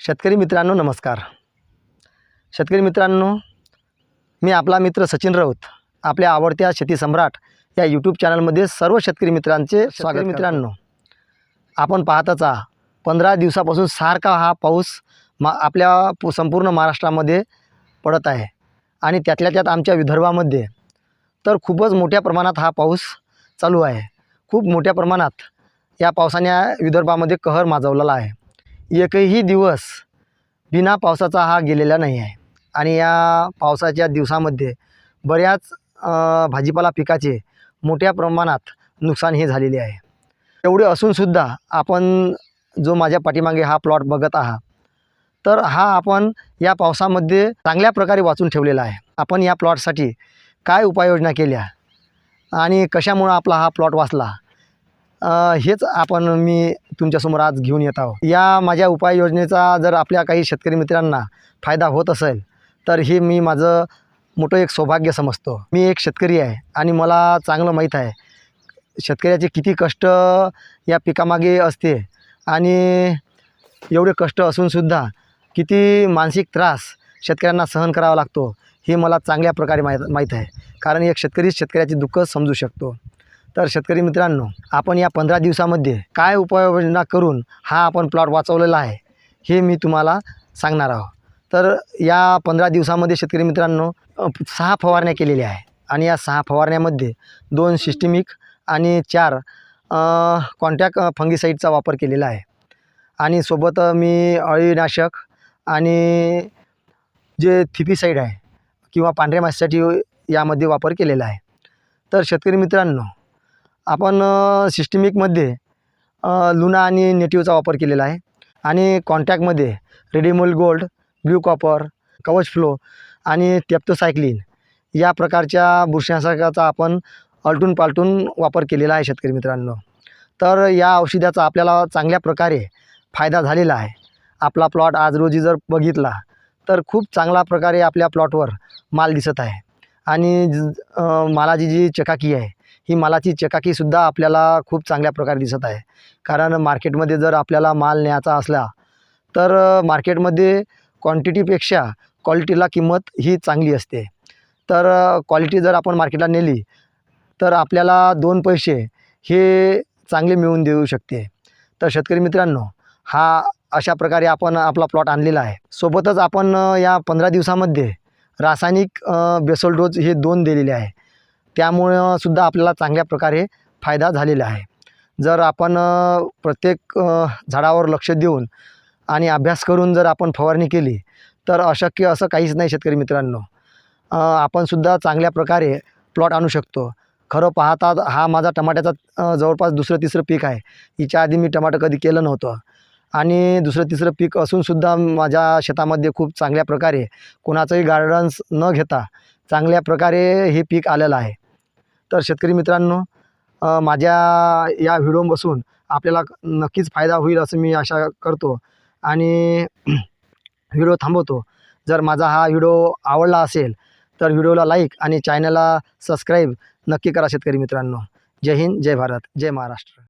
शेतकरी मित्रांनो नमस्कार. शेतकरी मित्रांनो मी आपला मित्र सचिन राऊत आपल्या आवडत्या शेती सम्राट या यूट्यूब चॅनलमध्ये सर्व शेतकरी मित्रांचे स्वागत मित्रांनो. आपण पाहतच आहा पंधरा दिवसापासून सारखा हा पाऊस मा आपल्या संपूर्ण महाराष्ट्रामध्ये पडत आहे आणि त्यातल्या त्यात आमच्या विदर्भामध्ये तर खूपच मोठ्या प्रमाणात हा पाऊस चालू आहे. खूप मोठ्या प्रमाणात या पावसाने विदर्भामध्ये कहर माजवलेला आहे. एकही दिवस बिना पावसाचा हा गेलेला नाही आहे. आणि या पावसाच्या दिवसामध्ये बऱ्याच भाजीपाला पिकाचे मोठ्या प्रमाणात नुकसान हे झालेले आहे. एवढे असूनसुद्धा आपण जो माझ्या पाठीमागे हा प्लॉट बघत आहात तर हा आपण या पावसामध्ये चांगल्या प्रकारे वाचून ठेवलेला आहे. आपण या प्लॉटसाठी काय उपाययोजना केल्या आणि कशामुळं आपला हा प्लॉट वाचला? हेच आपण मी तुमच्यासमोर आज घेऊन येत आहो या माझ्या उपाययोजनेचा जर आपल्या काही शेतकरी मित्रांना फायदा होत असेल तर हे मी माझं मोठं एक सौभाग्य समजतो. मी एक शेतकरी आहे आणि मला चांगलं माहीत आहे. शेतकऱ्याचे किती कष्ट या पिकामागे असते आणि एवढे कष्ट असूनसुद्धा किती मानसिक त्रास शेतकऱ्यांना सहन करावा लागतो हे मला चांगल्या प्रकारे माहीत माहीत आहे. कारण एक शेतकरीच शेतकऱ्याचे दुःख समजू शकतो. तर शेतकरी मित्रांनो आपण या पंधरा दिवसामध्ये काय उपाययोजना करून हा आपण प्लॉट वाचवलेला आहे हे मी तुम्हाला सांगणार आहोत तर या पंधरा दिवसामध्ये शेतकरी मित्रांनो सहा फवारण्या केलेल्या आहे आणि या सहा फवारण्यामध्ये दोन सिस्टमिक आणि चार कॉन्टॅक्ट फंगिसाईडचा वापर केलेला आहे. आणि सोबत मी अळीनाशक आणि जे थिपीसाईड आहे किंवा पांढऱ्या माशीसाठी यामध्ये वापर केलेला आहे. तर शेतकरी मित्रांनो आपण सिस्टमिकमध्ये लुना आणि नेटिव्हचा वापर केलेला आहे. आणि कॉन्टॅक्टमध्ये रेडिमोल गोल्ड ब्ल्यू कॉपर कवच फ्लो आणि टेप्टोसायक्लिन या प्रकारच्या बुरशीनाशकाचा आपण अलटून पालटून वापर केलेला आहे शेतकरी मित्रांनो. तर या औषधाचा आपल्याला चांगल्या प्रकारे फायदा झालेला आहे. आपला प्लॉट आज रोजी जर बघितला तर खूप चांगल्या प्रकारे आपल्या प्लॉटवर माल दिसत आहे. आणि ज- मालाची जी चकाकी आहे ही मालाची चकाकीसुद्धा आपल्याला खूप चांगल्या प्रकारे दिसत आहे. कारण मार्केटमध्ये जर आपल्याला माल न्यायचा असला तर मार्केटमध्ये क्वांटिटीपेक्षा क्वालिटीला किंमत ही चांगली असते. तर क्वालिटी जर आपण मार्केटला नेली तर आपल्याला दोन पैसे हे चांगले मिळवून देऊ शकते. तर शेतकरी मित्रांनो हा अशा प्रकारे आपण आपला प्लॉट आणलेला आहे. सोबतच आपण या पंधरा दिवसामध्ये रासायनिक बेसल बेसोल हे दोन दिलेले आहे. त्यामुळं सुद्धा आपल्याला चांगल्या प्रकारे फायदा झालेला आहे. जर आपण प्रत्येक झाडावर लक्ष देऊन आणि अभ्यास करून जर आपण फवारणी केली तर अशक्य असं काहीच नाही शेतकरी मित्रांनो. आपणसुद्धा चांगल्या प्रकारे प्लॉट आणू शकतो. खरं पाहता हा माझा टमाट्याचा जवळपास दुसरं तिसरं पीक आहे. हिच्या आधी मी टमाटर कधी केलं नव्हतं. आणि दुसरं तिसरं पीक असूनसुद्धा माझ्या शेतामध्ये खूप चांगल्या प्रकारे कोणाचंही गार्डन्स न घेता चांगल्या प्रकारे हे पीक आलेलं आहे. तर शेतकरी मित्रांनो माझ्या या व्हिडिओपासून आपल्याला नक्कीच फायदा होईल असं मी आशा करतो. आणि व्हिडिओ थांबवतो. जर माझा हा व्हिडिओ आवडला असेल तर व्हिडिओला लाईक आणि चॅनलला सबस्क्राईब नक्की करा शेतकरी मित्रांनो. जय हिंद जय भारत जय महाराष्ट्र.